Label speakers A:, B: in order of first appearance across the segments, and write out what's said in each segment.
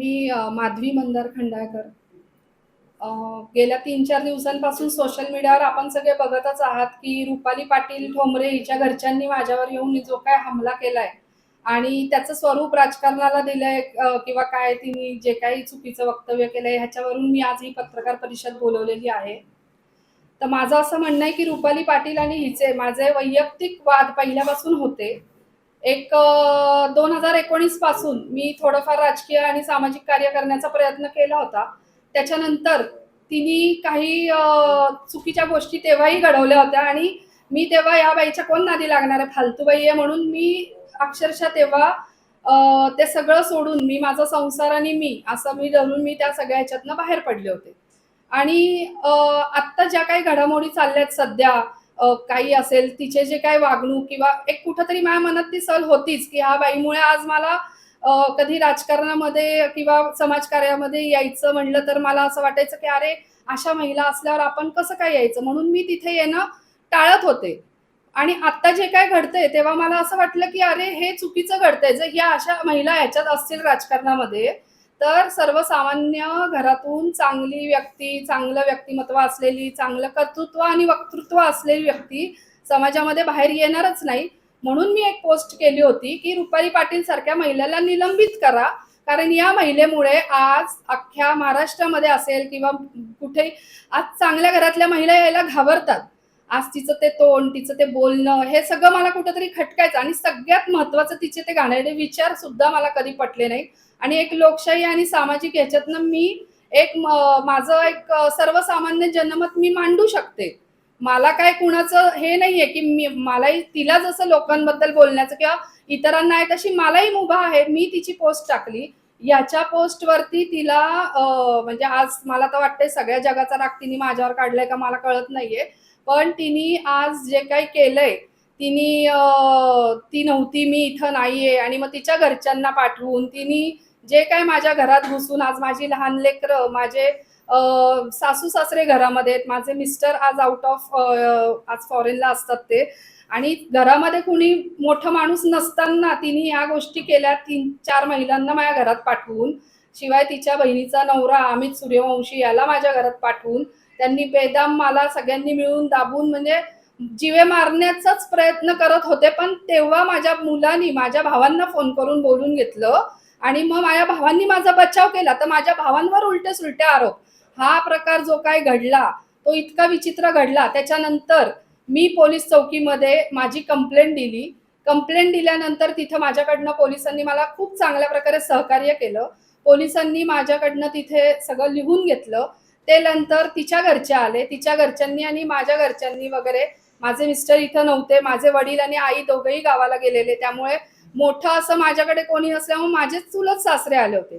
A: मी माधवी मंदार खंडाळकर. गेल्या तीन चार दिवसांपासून सोशल मीडियावर आपण सगळे बघतच आहात की रुपाली पाटील ठोंबरे हिच्या घरच्यांनी माझ्यावर येऊन जो काय हमला केलाय आणि त्याचं स्वरूप राजकारणाला दिलंय किंवा काय तिने जे काही चुकीचं वक्तव्य केलंय ह्याच्यावरून मी आज ही पत्रकार परिषद बोलवलेली आहे. तर माझं असं म्हणणं आहे की रुपाली पाटील आणि हिचे माझे वैयक्तिक वाद पहिल्यापासून होते. एक दोन हजार एकोणीसपासून मी थोडंफार राजकीय आणि सामाजिक कार्य करण्याचा प्रयत्न केला होता. त्याच्यानंतर तिने काही चुकीच्या गोष्टी तेव्हाही घडवल्या होत्या आणि मी तेव्हा या बाईच्या कोण नादी लागणार आहे? फालतूबाई आहे म्हणून मी अक्षरशः तेव्हा ते सगळं सोडून मी माझा संसार आणि मी असं मी धरून मी त्या सगळ्या ह्याच्यातनं बाहेर पडले होते. आणि आत्ता ज्या काही घडामोडी चालल्या आहेत सध्या काही असेल तिचे जे काही वागणूक किंवा एक कुठंतरी माझ्या मनात ती सल होतीच की ह्या बाईमुळे आज मला कधी राजकारणामध्ये किंवा समाजकार्यामध्ये यायचं म्हणलं तर मला असं वाटायचं की अरे अशा महिला असल्यावर आपण कसं काय यायचं? म्हणून मी तिथे येणं टाळत होते. आणि आता जे काय घडतंय तेव्हा मला असं वाटलं की अरे हे चुकीचं घडतंय. जर या अशा महिला ह्याच्यात असतील राजकारणामध्ये तर सर्वसामान्य घरातून चांगली व्यक्ती चांगलं व्यक्तिमत्व असलेली चांगलं कर्तृत्व आणि वक्तृत्व असलेली व्यक्ती समाजामध्ये बाहेर येणारच नाही. म्हणून मी एक पोस्ट केली होती की रुपाली पाटील सारख्या महिलेला निलंबित करा. कारण या महिलेमुळे आज अख्ख्या महाराष्ट्रामध्ये असेल किंवा कुठे आज चांगल्या घरातल्या महिला यायला घाबरतात. आज तिचं ते तोंड तिचं ते बोलणं हे सगळं मला कुठंतरी खटकायचं आणि सगळ्यात महत्वाचं तिचे ते गाण्याचे विचार सुद्धा मला कधी पटले नाही आणि एक लोकशाही आणि सामाजिक ह्याच्यातनं मी एक माझं एक सर्वसामान्य जनमत मी मांडू शकते. मला काय कुणाचं हे नाहीये की मी मलाही तिला जसं लोकांबद्दल बोलण्याचं किंवा इतरांना आहे तशी मलाही मुभा आहे मी तिची पोस्ट टाकली. याच्या पोस्टवरती तिला म्हणजे आज मला तर वाटतंय सगळ्या जगाचा राग तिने माझ्यावर काढलाय का मला कळत नाहीये. पण तिने आज जे काही केलंय तिने ती नव्हती मी इथं नाहीये. आणि मग तिच्या घरच्यांना पाठवून तिने जे काय माझ्या घरात घुसून आज माझी लहान लेकरं माझे सासू सासरे घरामध्ये आहेत. माझे मिस्टर आज आउट ऑफ आज फॉरेनला असतात ते. आणि घरामध्ये कुणी मोठं माणूस नसताना तिने ह्या गोष्टी केल्या तीन चार महिलांना माझ्या घरात पाठवून. शिवाय तिच्या बहिणीचा नवरा अमित सूर्यवंशी याला माझ्या घरात पाठवून. त्यांनी बेदाम मला सगळ्यांनी मिळून दाबून म्हणजे जीवे मारण्याचाच प्रयत्न करत होते पण तेव्हा माझ्या मुलांनी माझ्या भावांना फोन करून बोलून घेतलं आणि मग माझ्या भावांनी माझा बचाव केला. तर माझ्या भावांवर उलटे सुलटे आरोप. हा प्रकार जो काय घडला तो इतका विचित्र घडला. त्याच्यानंतर मी पोलीस चौकीमध्ये माझी कंप्लेंट दिली. कंप्लेंट दिल्यानंतर तिथं माझ्याकडनं पोलिसांनी मला खूप चांगल्या प्रकारे सहकार्य केलं. पोलिसांनी माझ्याकडनं तिथे सगळं लिहून घेतलं. ते नंतर तिच्या घरचे आले. तिच्या घरच्यांनी आणि माझ्या घरच्यांनी वगैरे माझे मिस्टर इथं नव्हते. माझे वडील आणि आई दोघेही गावाला गेलेले. त्यामुळे मोठं असं माझ्याकडे कोणी नसल्यामुळे माझेच चुलत सासरे आले होते.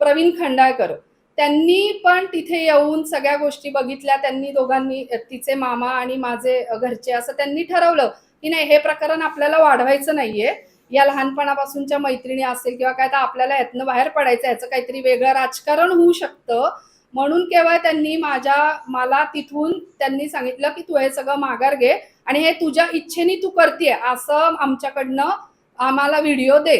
A: प्रवीण खंडाळकर. त्यांनी पण तिथे येऊन सगळ्या गोष्टी बघितल्या. त्यांनी दोघांनी तिचे मामा आणि माझे घरचे असं त्यांनी ठरवलं की नाही हे प्रकरण आपल्याला वाढवायचं नाहीये. या लहानपणापासूनच्या मैत्रिणी असेल किंवा काय तर आपल्याला यातनं बाहेर पडायचं याचं काहीतरी वेगळं राजकारण होऊ शकतं. म्हणून केव्हा त्यांनी माझ्या मला तिथून त्यांनी सांगितलं की तू हे सगळं माघार घे आणि हे तुझ्या इच्छेने तू करतेय असं आमच्याकडनं आम्हाला व्हिडिओ दे.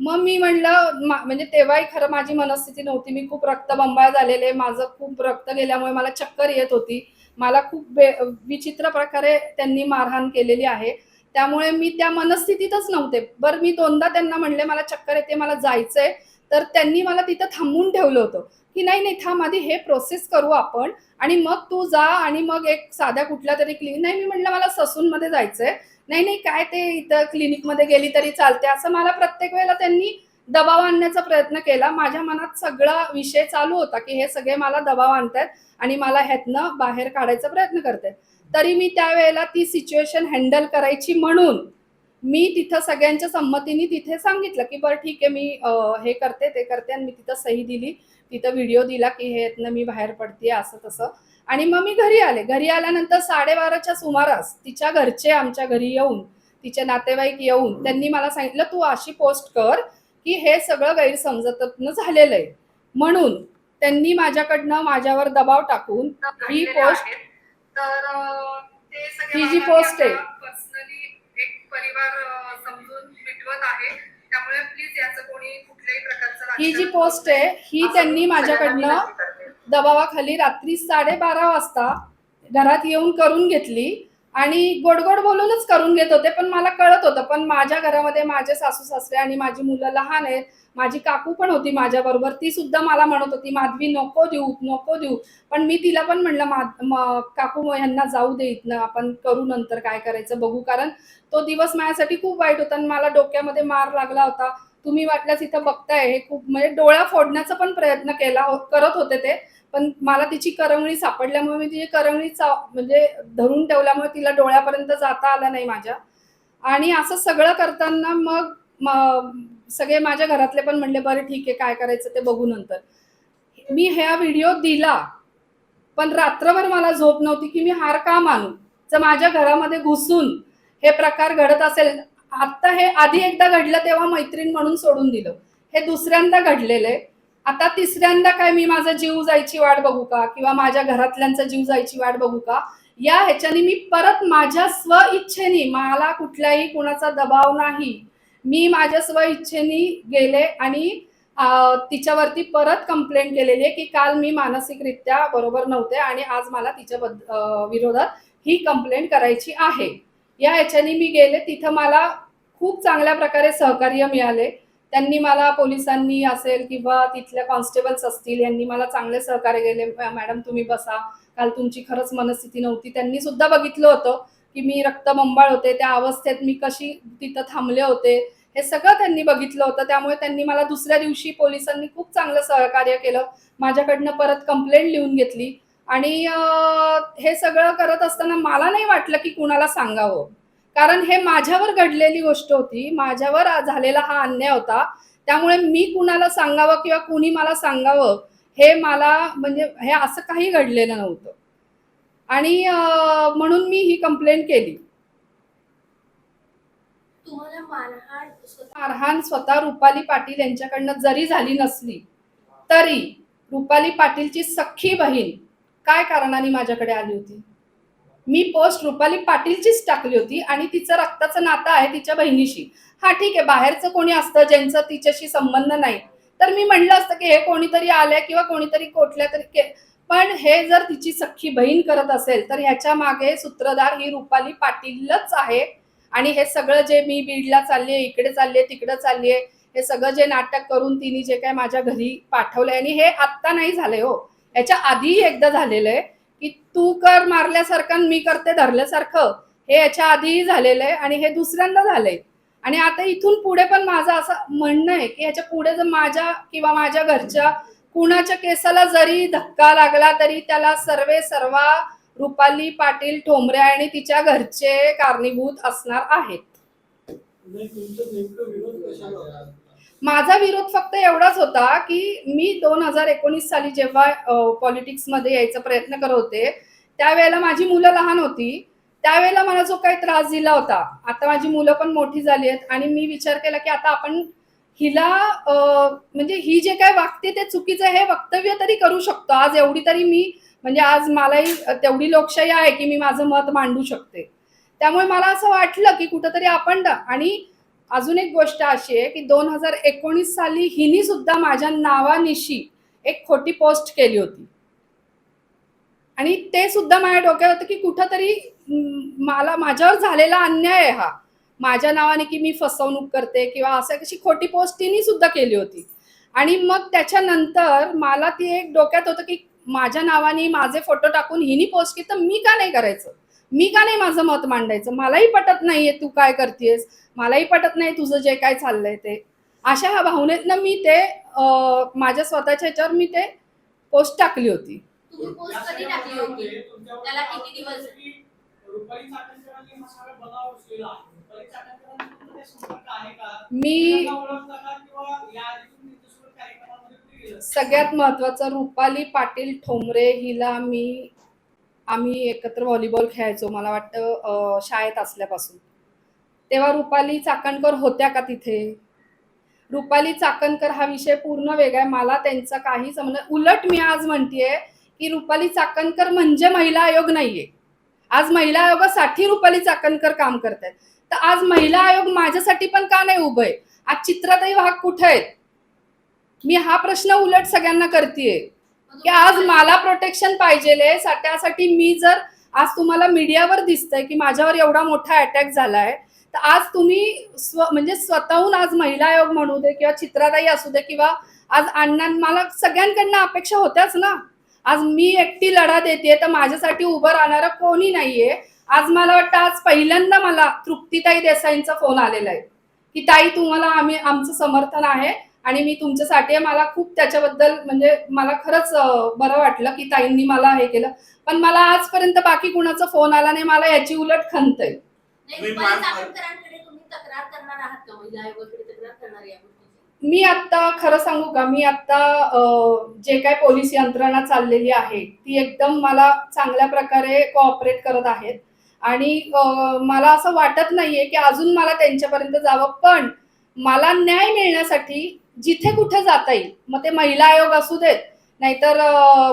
A: मग मी म्हणलं म्हणजे तेव्हाही खरं माझी मनस्थिती नव्हती. मी खूप रक्तबंबाळ झालेले. माझं खूप रक्त गेल्यामुळे मला चक्कर येत होती. मला खूप बे विचित्र प्रकारे त्यांनी मारहाण केलेली आहे. त्यामुळे मी त्या मनस्थितीतच नव्हते. बरं मी दोनदा त्यांना म्हणले मला चक्कर येते मला जायचंय. तर त्यांनी मला तिथं थांबून ठेवलं होतं. की नाही नाही थांब आधी हे प्रोसेस करू आपण आणि मग तू जा आणि मग एक साध्या कुठल्या तरी क्लिनिक नाही मी म्हटलं मला ससूनमध्ये जायचंय. नाही नाही काय ते इथं क्लिनिकमध्ये गेली तरी चालते असं मला प्रत्येक वेळेला त्यांनी दबाव आणण्याचा प्रयत्न केला. माझ्या मनात सगळा विषय चालू होता की हे सगळे मला दबाव आणतायत आणि मला ह्यातनं बाहेर काढायचा प्रयत्न करते तरी मी त्यावेळेला ती सिच्युएशन हँडल करायची म्हणून मी तिथं सगळ्यांच्या संमतीने तिथे सांगितलं की बरं ठीक आहे मी हे करते ते करते आणि मी तिथं सही दिली. तिथं व्हिडिओ दिला की हे यातनं मी बाहेर पडते असं तसं. आणि मग मी घरी आले. घरी आल्यानंतर साडेबाराच्या सुमारास तिच्या घरचे आमच्या घरी येऊन तिचे नातेवाईक येऊन त्यांनी मला सांगितलं तू अशी पोस्ट कर की हे सगळं गैरसमजतनं झालेलं आहे. म्हणून त्यांनी माझ्याकडनं माझ्यावर दबाव टाकून ही पोस्ट ही जी पोस्ट आहे.
B: एक परिवार समजून मिटवत आहे. त्यामुळे प्लीज याचं कोणी कुठल्याही प्रकारचं
A: ही जी पोस्ट आहे ही त्यांनी माझ्याकडनं. दबावाखाली रात्री साडेबारा वाजता घरात येऊन करून घेतली आणि गोडगोड बोलूनच करून घेत होते पण मला कळत होतं पण माझ्या घरामध्ये माझे सासू सासरे आणि माझी मुलं लहान आहेत माझी काकू पण होती माझ्याबरोबर ती सुद्धा मला म्हणत होती माधवी नको देऊ नको देऊ. पण मी तिला पण म्हणलं मा काकू ह्यांना जाऊ दे इथनं आपण करू नंतर काय करायचं बघू. कारण तो दिवस माझ्यासाठी खूप वाईट होता आणि मला डोक्यामध्ये मार लागला होता. तुम्ही वाटल्यास इथं बघताय हे खूप म्हणजे डोळा फोडण्याचा पण प्रयत्न केला हो- करत होते ते. पण मला तिची करंगळी सापडल्यामुळे मी तिची करंगळी चा म्हणजे धरून ठेवल्यामुळे तिला डोळ्यापर्यंत जाता आलं नाही माझ्या. आणि असं सगळं करताना मग म- सगळे माझ्या घरातले पण म्हणले बरं ठीक आहे काय करायचं ते बघू नंतर. मी ह्या व्हिडिओ दिला पण रात्रभर मला झोप नव्हती की मी हार का मानू? जर माझ्या घरामध्ये घुसून हे प्रकार घडत असेल आत्ता हे आधी एकदा घडलं तेव्हा मैत्रीण म्हणून सोडून दिलं. हे दुसऱ्यांदा घडलेलं आहे. आता तिसऱ्यांदा काय मी माझा जीव जायची वाट बघू का? किंवा माझ्या घरातल्यांचा जीव जायची वाट बघू का? या ह्याच्याने मी परत माझ्या स्व इच्छेने मला कुठल्याही कुणाचा दबाव नाही. मी माझ्या स्व इच्छेने गेले आणि तिच्यावरती परत कंप्लेंट केलेली आहे की काल मी मानसिकरित्या बरोबर नव्हते आणि आज मला तिच्या विरोधात ही कंप्लेंट करायची आहे. या ह्याच्याने मी गेले तिथं मला खूप चांगल्या प्रकारे सहकार्य मिळाले. त्यांनी मला पोलिसांनी असेल किंवा तिथल्या कॉन्स्टेबल्स असतील यांनी मला चांगले सहकार्य केले. मॅडम तुम्ही बसा. काल तुमची खरंच मनस्थिती नव्हती. त्यांनी सुद्धा बघितलं होतं की मी रक्तबंबाळ होते. त्या अवस्थेत मी कशी तिथं थांबले होते. हे सगळं त्यांनी बघितलं होतं. त्यामुळे त्यांनी मला दुसऱ्या दिवशी पोलिसांनी खूप चांगलं सहकार्य केलं. माझ्याकडनं परत कंप्लेंट लिहून घेतली. आणि हे सगळं करत असताना मला नाही वाटलं की कुणाला सांगावं. कारण हे माझ्यावर घडलेली गोष्ट होती. माझ्यावर झालेला हा अन्याय होता. त्यामुळे मी कुणाला सांगावं किंवा कुणी मला सांगावं हे मला म्हणजे हे असं काही घडलेलं नव्हतं. आणि म्हणून मी ही कंप्लेंट केली.
C: मारहाण स्वतः
A: रुपाली पाटील यांच्याकडनं जरी झाली नसली तरी रुपाली पाटीलची सख्खी बहीण काय कारणाने माझ्याकडे आली होती? मी पोस्ट रुपाली पाटीलचीच टाकली होती आणि तिचं रक्ताचं नातं आहे तिच्या बहिणीशी. हा ठीक आहे बाहेरचं कोणी असतं ज्यांचं तिच्याशी संबंध नाही. तर मी म्हणलं असतं की हे कोणीतरी आलंय किंवा कोणीतरी कोठल्या तरी के- पण हे जर तिची सख्खी बहीण करत असेल तर ह्याच्या मागे सूत्रधार ही रुपाली पाटीलच आहे. आणि हे सगळं जे मी बीडला चालली इकडे चालली तिकडे चालली हे सगळं जे नाटक करून तिने जे काय माझ्या घरी पाठवलंय आणि हे आत्ता नाही झालंय हो. याच्या आधीही एकदा झालेलं आहे तू कर मारल्यासारखं मी करते धरल्यासारखं. हे याच्या आधीही झालेलं आहे आणि हे दुसऱ्यांदा झालंय. आणि आता इथून पुढे पण माझं असं म्हणणं आहे की ह्याच्या पुढे जर माझ्या किंवा माझ्या घरच्या कुणाच्या केसाला जरी धक्का लागला तरी त्याला सर्वे सर्वा रुपाली पाटील ठोंबरे आणि तिच्या घरचे कारणीभूत असणार आहेत. माझा विरोध फक्त एवढाच होता की मी दोन हजार एकोणीस साली जेव्हा पॉलिटिक्समध्ये यायचा प्रयत्न करत होते त्यावेळेला माझी मुलं लहान होती. त्यावेळेला मला जो काही त्रास दिला होता आता माझी मुलं पण मोठी झाली आहेत आणि मी विचार केला की आता आपण हिला म्हणजे ही जे काय वागते ते चुकीचं हे वक्तव्य तरी करू शकतो. आज एवढी तरी मी म्हणजे आज मलाही तेवढी लोकशाही आहे की मी माझं मत मांडू शकते. त्यामुळे मला असं वाटलं की कुठंतरी आपण आणि अजून एक गोष्ट अशी आहे की दोन हजार एकोणीस साली हिनी सुद्धा माझ्या नावानिशी एक खोटी पोस्ट केली होती. आणि ते सुद्धा माझ्या डोक्यात होतं की कुठंतरी मला माझ्यावर झालेला अन्याय आहे हा. माझ्या नावाने की मी फसवणूक करते किंवा असं कशी खोटी पोस्ट तिने सुद्धा केली होती. आणि मग त्याच्यानंतर मला ती एक डोक्यात होतं की माझ्या नावाने माझे फोटो टाकून हिनी पोस्ट की तर मी का नाही करायचं? मी का नाही माझं मत मांडायचं मलाही पटत नाहीये तू काय करतेस मलाही पटत नाही तुझं जे काय चाललंय ते अशा ह्या भावनेतनं मी ते अं, माझ्या स्वतःच्या ह्याच्यावर मी ते पोस्ट टाकली होती
C: तुम्ही पोस्ट कधी टाकली त्याला किती दिवस?
A: मी? सगळ्यात महत्वाचं रुपाली पाटील ठोंबरे हिला मी आम्ही एकत्र व्हॉलीबॉल खेळायचो मला वाटतं शाळेत असल्यापासून. तेव्हा रुपाली चाकणकर होत्या का तिथे? रुपाली चाकणकर हा विषय पूर्ण वेगळा आहे. मला त्यांचा काही समज उलट मी आज म्हणतेय की रुपाली चाकणकर म्हणजे महिला आयोग नाहीये. आज महिला आयोगासाठी रुपाली चाकणकर काम करतायत. तर आज महिला आयोग माझ्यासाठी पण का नाही उभं आहे? आज चित्रातही वाहक कुठे आहेत? मी हा प्रश्न उलट सगळ्यांना करतेय. की आज मला प्रोटेक्शन पाहिजे त्यासाठी मी जर आज तुम्हाला मीडियावर दिसतंय की माझ्यावर एवढा मोठा अटॅक झालाय तर आज तुम्ही स्व म्हणजे स्वतःहून आज महिला आयोग म्हणू दे किंवा चित्राताई असू दे किंवा आज अण्णा मला सगळ्यांकडनं अपेक्षा होत्याच ना. आज मी एकटी लढा देते तर माझ्यासाठी उभं राहणारं कोणी नाहीये. आज मला वाटतं आज पहिल्यांदा मला तृप्तीताई देसाईंचा फोन आलेला आहे की ताई तुम्हाला आम्ही आमचं समर्थन आहे. आणि मी तुमच्यासाठी आहे. मला खूप त्याच्याबद्दल म्हणजे मला खरंच बरं वाटलं की ताईंनी मला हे केलं. पण मला आजपर्यंत बाकी कुणाचा फोन आला नाही मला याची उलट खंत आहे
C: नाही,
D: तुम्ही
C: रुपाली
D: मान-
C: चाकणकरांकडे तुम्ही तक्रार करणार आहात का? महिला आयोगाकडे तक्रार करणार या गोष्टीची?
A: मी आता खरं सांगू का? मी आता जे काय पोलीस यंत्रणा चाललेली आहे ती एकदम मला चांगल्या प्रकारे कोऑपरेट करत आहेत. आणि मला असं वाटत नाहीये की अजून मला त्यांच्यापर्यंत जावं. पण मला न्याय मिळण्यासाठी जिथे कुठे जाता येईल मग ते महिला आयोग असू देत नाहीतर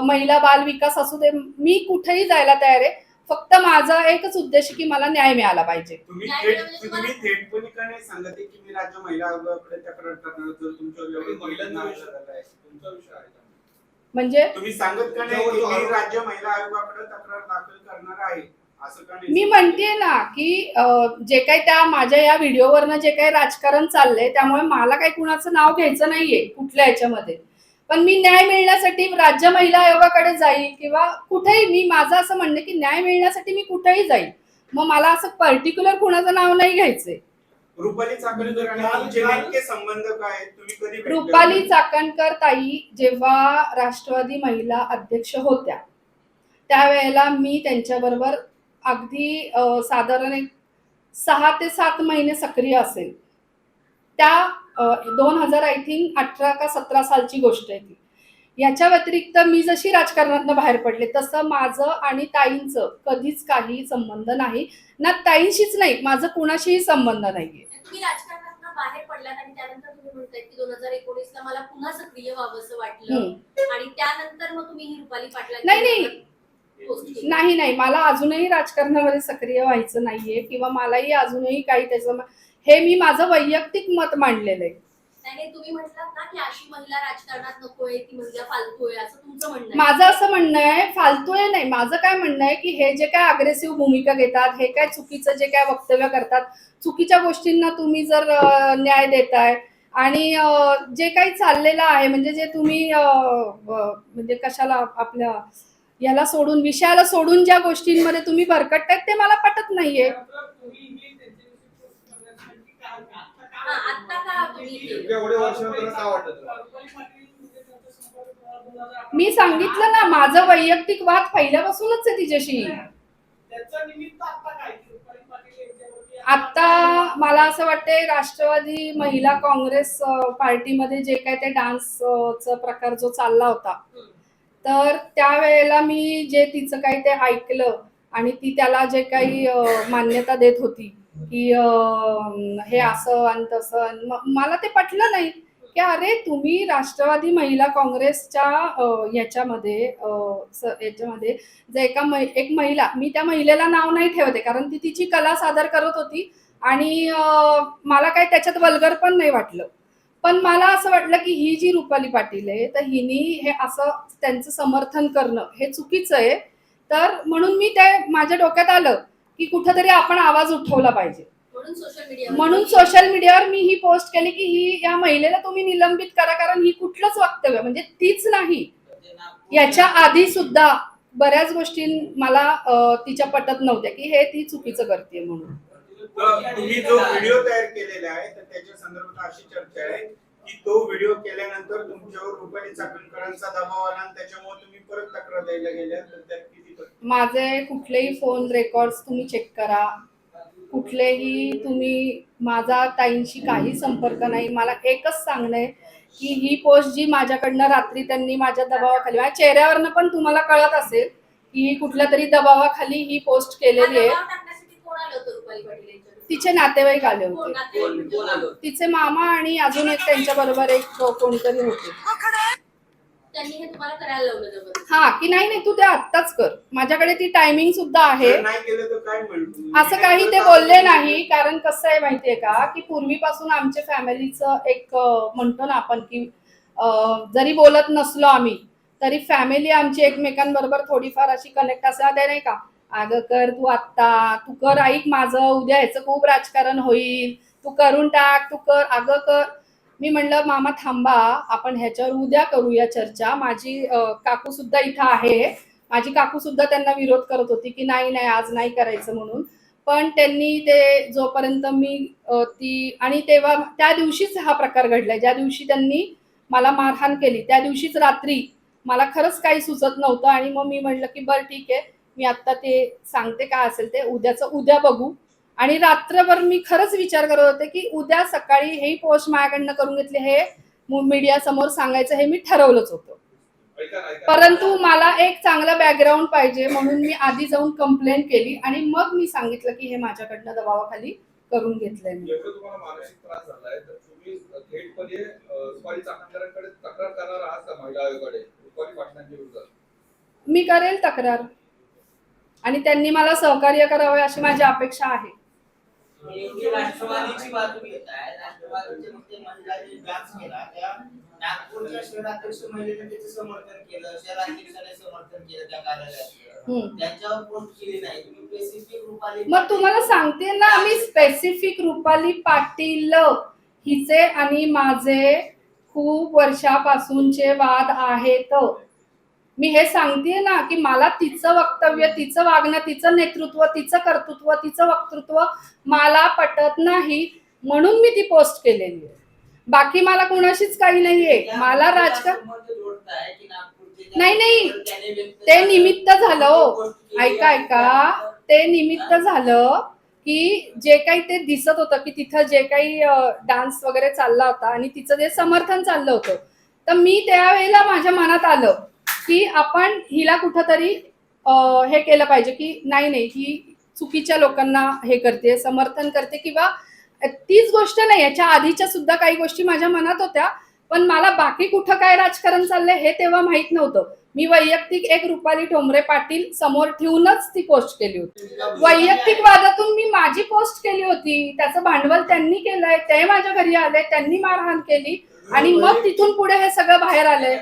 A: महिला बाल विकास असू दे मी कुठेही जायला तयार आहे फक्त माझा एकच उद्देश आहे की मला न्याय मिळाला पाहिजे
D: तुम्ही
C: नाही,
D: थेट
C: म्हणजे
D: तुम्ही थेटपणे का नाही सांगत आहे की मी राज्य महिला आयोगाकडे तक्रार करणार जर तुमच्यावर एवढी
E: महिलांचा विषय
D: झाला आहे.
E: तुमचा विषय आहे का?
A: म्हणजे
D: तुम्ही सांगत का नाही की मी राज्य महिला आयोगाकडे तक्रार दाखल करणार आहे
A: मी म्हणतेय ना की जे काही त्या माझ्या या व्हिडिओवरनं जे काही राजकारण चाललंय त्यामुळे मला काही कुणाचं नाव घ्यायचं नाहीये कुठल्या याच्यामध्ये पण मी न्याय मिळण्यासाठी राज्य महिला आयोगाकडे जाईल किंवा कुठेही मी माझं असं म्हणणं की न्याय मिळण्यासाठी मी कुठेही जाईल. मग मला असं पर्टिक्युलर कुणाचं नाव नाही घ्यायचंय.
D: रुपाली? चाकणकर
A: ताई जेव्हा राष्ट्रवादी महिला अध्यक्ष होत्या त्यावेळेला मी त्यांच्याबरोबर अगदी साधारण एक सहा ते सात महिने सक्रिय असेल. त्या दोन हजार आय थिंक अठरा का सतरा सालची गोष्ट आहे ती. याच्या व्यतिरिक्त मी जशी राजकारणातनं बाहेर पडले तसं माझं आणि ताईंचं कधीच काही संबंध नाही. ना ताईंशीच नाही माझं कुणाशीही संबंध नाहीये.
C: तुम्ही राजकारणातून बाहेर पडलात आणि त्यानंतर तुम्ही म्हणताय की दोन हजार एकोणीस ला मला पुन्हा सक्रिय व्हावं असं वाटलं. आणि त्यानंतर मग तुम्ही ही रुपाली पाटलांची
A: नाही, नाही. नाही नाही. मला अजूनही राजकारणामध्ये सक्रिय व्हायचं नाहीये किंवा मलाही अजूनही काही त्याचं हे मी माझं वैयक्तिक मत मांडलेलं आहे.
C: तुम्ही ना की अशी महिला राजकारणात नकोय ती महिला फालतू आहे. असं तुमचं म्हणणं आहे.
A: माझं असं म्हणणं आहे फालतू आहे नाही. माझं काय म्हणणं आहे की हे जे काय अग्रेसिव्ह भूमिका घेतात हे काय चुकीचं जे काय वक्तव्य करतात चुकीच्या गोष्टींना तुम्ही जर न्याय देताय आणि जे काही चाललेलं आहे म्हणजे जे तुम्ही म्हणजे कशाला आपल्या याला सोडून विषयाला सोडून ज्या गोष्टींमध्ये तुम्ही भरकटतायत ते मला पटत नाहीये. मी सांगितलं ना माझं वैयक्तिक वाद पहिल्यापासूनच आहे तिच्याशी.
F: त्याचं निमित्त आता
A: मला असं वाटतंय राष्ट्रवादी महिला काँग्रेस पार्टीमध्ये जे काय ते डान्स प्रकार जो चालला होता तर त्यावेळेला मी जे तिचं काही ते ऐकलं आणि ती त्याला जे काही मान्यता देत होती की हे असं आणि तसं मला ते पटलं नाही की अरे तुम्ही राष्ट्रवादी महिला काँग्रेसच्या याच्यामध्ये याच्यामध्ये जे एका मै- एक महिला मी त्या महिलेला नाव नाही ठेवते कारण ती तिची कला सादर करत होती आणि मला काही त्याच्यात वल्गर पण नाही वाटलं. पण मला असं वाटलं की ही जी रुपाली पाटील आहे तर हिनी हे असं त्यांचं समर्थन करणं हे चुकीचं आहे. तर म्हणून मी ते माझ्या डोक्यात आलं की कुठंतरी आपण आवाज उठवला पाहिजे.
C: म्हणून सोशल मीडिया
A: म्हणून सोशल मीडियावर मी ही पोस्ट केली की ही या महिलेला तुम्ही निलंबित करा कारण ही कुठलंच वक्तव्य म्हणजे तीच नाही. याच्या आधी सुद्धा बऱ्याच गोष्टी मला तिच्या पटत नव्हत्या की हे ती चुकीचं करते म्हणून.
D: तर तुम्ही जो व्हिडिओ तयार केलेला आहे तर त्याच्या संदर्भात अशी चर्चा आहे की तो व्हिडिओ केल्यानंतर तुमच्यावर रुपाली चाकणकरांचा दबाव आला आणि त्याच्यामुळे तुम्ही परत तक्रार द्यायला गेल्या तर त्यात किती?
A: माझे कुठलेही फोन रेकॉर्ड्स तुम्ही चेक करा. कुठलेही तुम्ही माझा ताईंशी काही संपर्क नाही. मला एकच सांगणं आहे की ही पोस्ट जी माझ्याकडनं रात्री त्यांनी माझ्या दबावाखाली माझ्या चेहऱ्यावरनं पण तुम्हाला कळत असेल की ही कुठल्या तरी दबावाखाली ही पोस्ट केलेली आहे. तिचे नातेवाईक आले होते.
E: आलं?
A: तिचे मामा आणि अजून एक त्यांच्या बरोबर एक कोणीतरी होते.
C: त्यांनी हे
A: हा की नाही नाही तू ते आत्ताच कर. माझ्याकडे ती टायमिंग सुद्धा आहे.
D: जर नाही केलं तर काय म्हणतो
A: असं काही ते बोलले नाही कारण कसं आहे माहितीये का की पूर्वीपासून आमच्या फॅमिलीचं एक म्हणतो ना आपण की जरी बोलत नसलो आम्ही तरी फॅमिली आमची एकमेकांबरोबर थोडीफार अशी कनेक्ट असते नाही का? अगं कर तू आत्ता. तू कर ऐक माझं. उद्या ह्याचं खूप राजकारण होईल. तू करून टाक. तू कर. अगं कर. मी म्हणलं मामा थांबा. आपण ह्याच्यावर उद्या करूया चर्चा. माझी काकू सुद्धा इथं आहे. माझी काकू सुद्धा त्यांना विरोध करत होती की नाही नाही आज नाही करायचं म्हणून. पण त्यांनी ते जोपर्यंत मी ती आणि तेव्हा त्या दिवशीच हा प्रकार घडलाय. ज्या दिवशी त्यांनी मला मारहाण केली त्या दिवशीच रात्री मला खरंच काही सुचत नव्हतं आणि मग मी म्हटलं की बरं ठीक आहे. मी आत्ता ते सांगते काय असेल ते. उद्याचं उद्या बघू. आणि रात्रभर मी खरंच विचार करत होते की उद्या सकाळी हे पोस्ट माझ्याकडनं करून घेतले हे मीडिया समोर सांगायचं हे मी ठरवलंच होतं. परंतु मला एक चांगला बॅकग्राऊंड पाहिजे म्हणून मी आधी जाऊन कंप्लेंट केली आणि मग मी सांगितलं की हे माझ्याकडनं दबावाखाली करून घेतलंय मी. मी करेल तक्रार. आणि त्यांनी मला सहकार्य करावे अशी माझी अपेक्षा आहे.
G: एवढी राष्ट्रवादीची बाजू घेत आहे. राष्ट्रवादीचे मग ते महिलांनी डान्स केला. त्या नागपूरच्या शहराध्यक्ष महिलेने त्याचं समर्थन केलं. शहराध्यक्षाने समर्थन केलं त्या कार्यालयाचं
A: हम्म.
G: त्यांच्यावर पोस्ट केली नाही? तुम्ही स्पेसिफिक रूपाने
A: मग तुम्हाला सांगते ना मी स्पेसिफिक रुपाली पाटील हिचे आणि माझे खूप वर्षापासूनचे वाद आहेत. मी हे सांगते ना की मला तिचं वक्तव्य तिचं वागणं तिचं नेतृत्व तिचं कर्तृत्व तिचं वक्तृत्व मला पटत नाही म्हणून मी ती पोस्ट केलेली आहे. बाकी मला कोणाशीच काही नाहीये. मला राजकारण नाही, नाही. ते निमित्त झालं. ऐका. ऐका. ते निमित्त झालं की जे काही ते दिसत होतं की तिथं जे काही डान्स वगैरे चालला होता आणि तिचं जे समर्थन चाललं होतं तर मी त्यावेळेला माझ्या मनात आलं. की आपण हिला कुठंतरी हे केलं पाहिजे की नाही नाही ही चुकीच्या लोकांना हे करते समर्थन करते किंवा तीच गोष्ट नाही याच्या आधीच्या सुद्धा काही गोष्टी माझ्या मनात होत्या पण मला बाकी कुठं काय राजकारण चाललंय हे तेव्हा माहीत नव्हतं. मी वैयक्तिक एक रुपाली ठोंबरे पाटील समोर ठेवूनच ती पोस्ट केली होती. वैयक्तिक वादातून मी माझी पोस्ट केली होती. त्याचं भांडवल त्यांनी केलंय ते माझ्या घरी आले त्यांनी मारहाण केली. आणि मग तिथून पुढे हे सगळं बाहेर आलंय.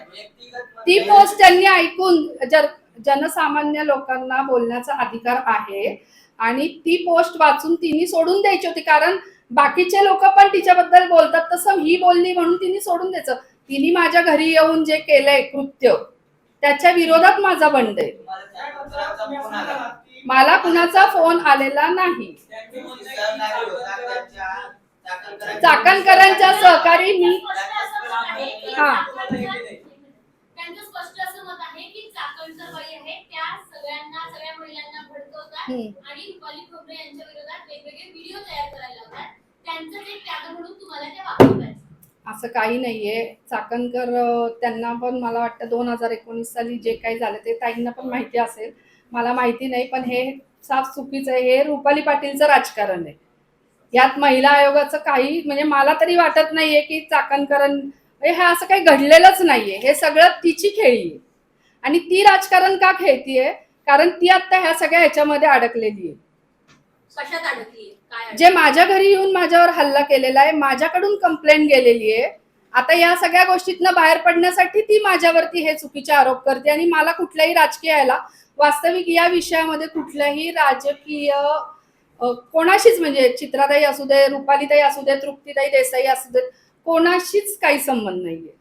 A: ती पोस्ट त्यांनी ऐकून जर जनसामान्य लोकांना बोलण्याचा अधिकार आहे. आणि ती पोस्ट वाचून तिने सोडून द्यायची होती. कारण बाकीचे लोक पण तिच्याबद्दल बोलतात. तसं ही बोलली म्हणून तिने सोडून द्यायचं. तिने माझ्या घरी येऊन जे केलंय कृत्य त्याच्या विरोधात माझा बंड आहे. मला कुणाचा फोन आलेला नाही.
G: चाकणकरांच्या-
A: सहकारी मी. हा.
C: चाकणकर- त्यांचं स्पष्ट असं मत आहे की चाकणकर बाई आहे त्या सगळ्यांना सगळ्या महिलांना भडकवतात
A: हम्म.
C: आणि रुपाली खोबरे यांच्या विरोधात वेगवेगळे व्हिडिओ तयार करायला लावतात. त्यांचं ते त्याग म्हणून तुम्हाला ते वापरतात.
A: असं काही नाहीये. चाकणकर त्यांना पण मला वाटतं दोन हजार एकोणीस साली जे काही झालं ते ताईंना पण माहिती असेल. मला माहिती नाही पण हे साफ चुकीचं आहे. हे रुपाली पाटीलचं राजकारण आहे. यात महिला आयोगाचं काही म्हणजे मला तरी वाटत नाहीये की चाकणकरण म्हणजे हे असं काही घडलेलंच नाहीये. हे सगळं तिची खेळी आहे. आणि ती राजकारण का खेळतीये? कारण ती आता ह्या सगळ्या ह्याच्यामध्ये अडकलेली आहे.
C: कशात अडकली?
A: जे माझ्या घरी येऊन माझ्यावर हल्ला केलेला आहे माझ्याकडून कंप्लेंट गेलेली आहे. आता या सगळ्या गोष्टीतनं बाहेर पडण्यासाठी ती माझ्यावरती हे चुकीचे आरोप करते. आणि मला कुठल्याही राजकीय यायला वास्तविक या विषयामध्ये कुठल्याही राजकीय कोणाशीच म्हणजे चित्राताई असू दे रुपालीताई असू दे तृप्तीताई देसाई असू दे कोणाशीच काही संबंध नाहीये.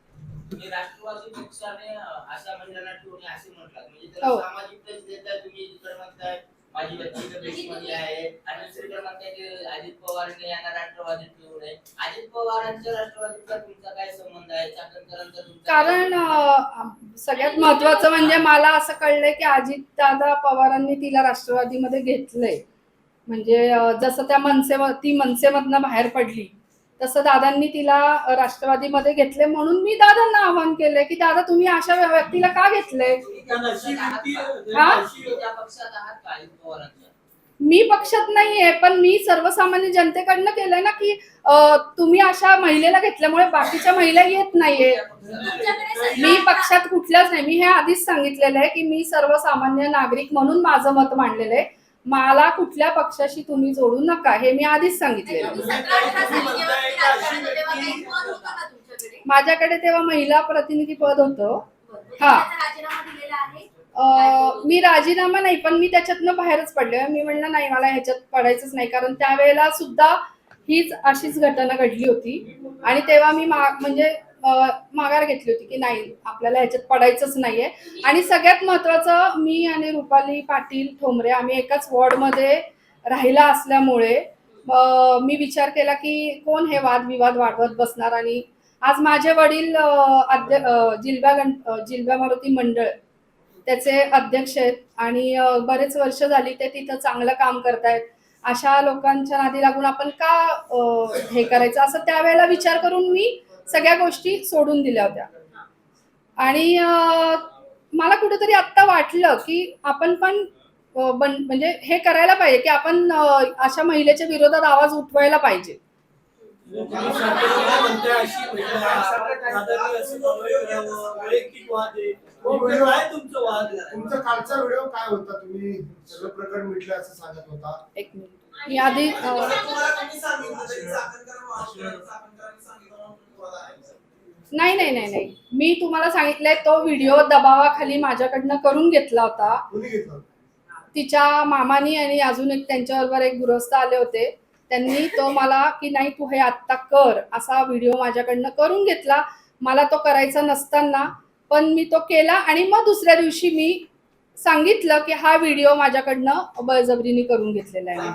G: तुम्ही राष्ट्रवादी पक्षाने अं, अशा महिलांना ठेवणे असे म्हटलात. म्हणजे. त्याला सामाजिक प्रेस देताय तुम्ही इतर म्हणताय माझी व्यक्तिगत दुश्मनी आहे. आणि दुसरीकडे म्हणताय की अजित पवारांनी यांना राष्ट्रवादी ठेवलंय अजित पवारांच्या राष्ट्रवादीचा तुमचा काय संबंध आहे? चाकणकरांचा तुमचा काय
A: कारण सगळ्यात महत्वाचं म्हणजे मला असं कळलंय की अजितदादा पवारांनी तिला राष्ट्रवादीमध्ये घेतलंय. म्हणजे जसं त्या मनसे ती मनसेमधनं बाहेर पडली तसं दादांनी तिला राष्ट्रवादीमध्ये घेतले म्हणून मी दादांना आवाहन केलंय की दादा तुम्ही अशा व्यक्तीला का घेतलंय? हा? मी पक्षात नाहीये पण मी सर्वसामान्य जनतेकडनं केलंय ना की तुम्ही अशा महिलेला घेतल्यामुळे बाकीच्या महिला येत नाहीये. मी पक्षात कुठल्याच नाही. मी हे आधीच सांगितलेलं आहे की मी सर्वसामान्य नागरिक म्हणून माझं मत मांडलेलं आहे. मला कुठल्या पक्षाशी तुम्ही जोडू नका हे मी आधीच
C: तुमच्याकडे?
A: माझ्याकडे तेव्हा महिला प्रतिनिधी पद होतं. हा.
C: त्याचा राजीनामा दिलेला आहे?
A: अं, मी राजीनामा नाही पण मी त्याच्यातनं बाहेरच पडले. मी म्हणलं नाही मला ह्याच्यात पडायचंच नाही. कारण त्यावेळेला सुद्धा हीच अशीच घटना घडली होती. आणि तेव्हा मी मा म्हणजे माघार घेतली होती की नाही आपल्याला ह्याच्यात पडायचंच नाहीये. आणि सगळ्यात महत्वाचं मी आणि रुपाली पाटील ठोंबरे आम्ही एकाच वॉर्डमध्ये राहिला असल्यामुळे मी विचार केला की कोण हे वादविवाद वाढवत बसणार? आणि आज माझे वडील अध्य अं, जिल्हा गण अं, जिल्हा मारुती मंडळ त्याचे अध्यक्ष आहेत आणि बरेच वर्ष झाली ते तिथं चांगलं काम करतायत. अशा लोकांच्या नादी लागून आपण का हे करायचं? असं त्यावेळेला विचार करून मी सगळ्या गोष्टी सोडून दिल्या होत्या. आणि मला कुठेतरी आत्ता वाटलं की आपण पण म्हणजे हे करायला पाहिजे की आपण अशा महिलेच्या विरोधात आवाज उठवायला पाहिजे.
F: तुम्ही सरकारला म्हणताय अशी महिला दादानी असं कारवाई करावं, वैयक्तिक वाद आहे नेमकं काय तुमचं वाद आहे?
H: तुमचा कालचा व्हिडिओ काय होता? तुम्ही सगळं प्रकरण मिटलं असं सांगत होता.
A: एक मिनिट. मी आधी नाही नाही नाही नाही. मी तुम्हाला सांगितलंय तो व्हिडिओ दबावाखाली माझ्याकडनं करून घेतला होता. तिच्या मामानी आणि अजून एक त्यांच्याबरोबर एक गृहस्थ आले होते. त्यांनी तो मला की नाही तू हे आत्ता कर. असा व्हिडिओ माझ्याकडनं करून घेतला. मला तो करायचा नसताना पण मी तो केला आणि मग दुसऱ्या दिवशी मी सांगितलं की हा व्हिडिओ माझ्याकडनं बळजबरीने करून घेतलेला आहे.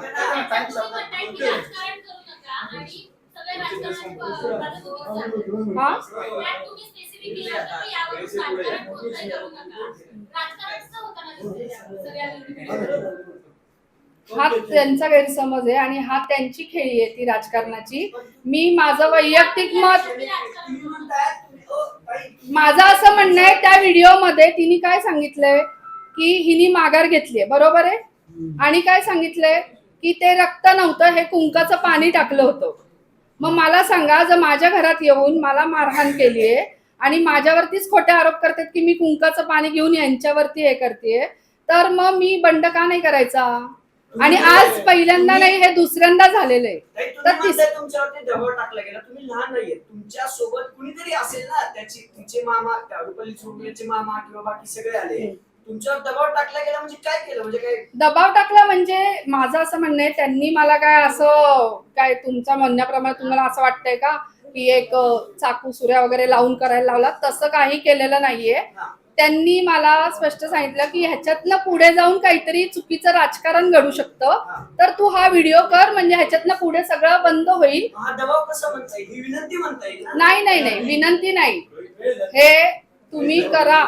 A: हा? त्यांचा गैरसमज आहे आणि हा त्यांची खेळी आहे ती राजकारणाची. मी माझं वैयक्तिक मत माझं असं म्हणणं आहे त्या व्हिडिओमध्ये तिने काय सांगितलंय की हिनी माघार घेतलीये बरोबर आहे? आणि काय सांगितलंय? की ते रक्त नव्हतं हे कुंकाचं पाणी टाकलं होतं. मग मला सांगा जर माझ्या घरात येऊन मला मारहाण केलीये आणि माझ्यावरतीच खोटे आरोप करतात की मी कुंकाचं पाणी घेऊन यांच्यावरती हे करते तर मग मी बंड का नाही करायचा? आणि आज पहिल्यांदा नाही हे दुसऱ्यांदा झालेलं आहे. तर
I: तुमच्यावरती दबाव टाकला गेला. तुम्ही लहान नाहीये. तुमच्यासोबत कुणीतरी असेल ना त्याची तुमचे मामा त्या रुपाली मामा किंवा बाकी सगळे आले. तुमच्यावर दबाव टाकला गेला म्हणजे काय केलं? म्हणजे काय?
A: दबाव टाकला म्हणजे माझं असं म्हणणं आहे त्यांनी मला काय असं काय तुमच्या म्हणण्याप्रमाणे तुम्हाला असं वाटतंय का? की एक चाकू सुऱ्या वगैरे लावून करायला लावला. तसं काही केलेलं नाहीये. त्यांनी मला स्पष्ट सांगितलं की ह्याच्यातनं पुढे जाऊन काहीतरी चुकीचं राजकारण घडू शकतं. तर तू हा व्हिडिओ कर म्हणजे ह्याच्यातनं पुढे सगळं बंद होईल.
I: हा दबाव कसा म्हणता येईल ही विनंती म्हणता येईल
A: नाही नाही नाही. विनंती नाही. हे तुम्ही करा.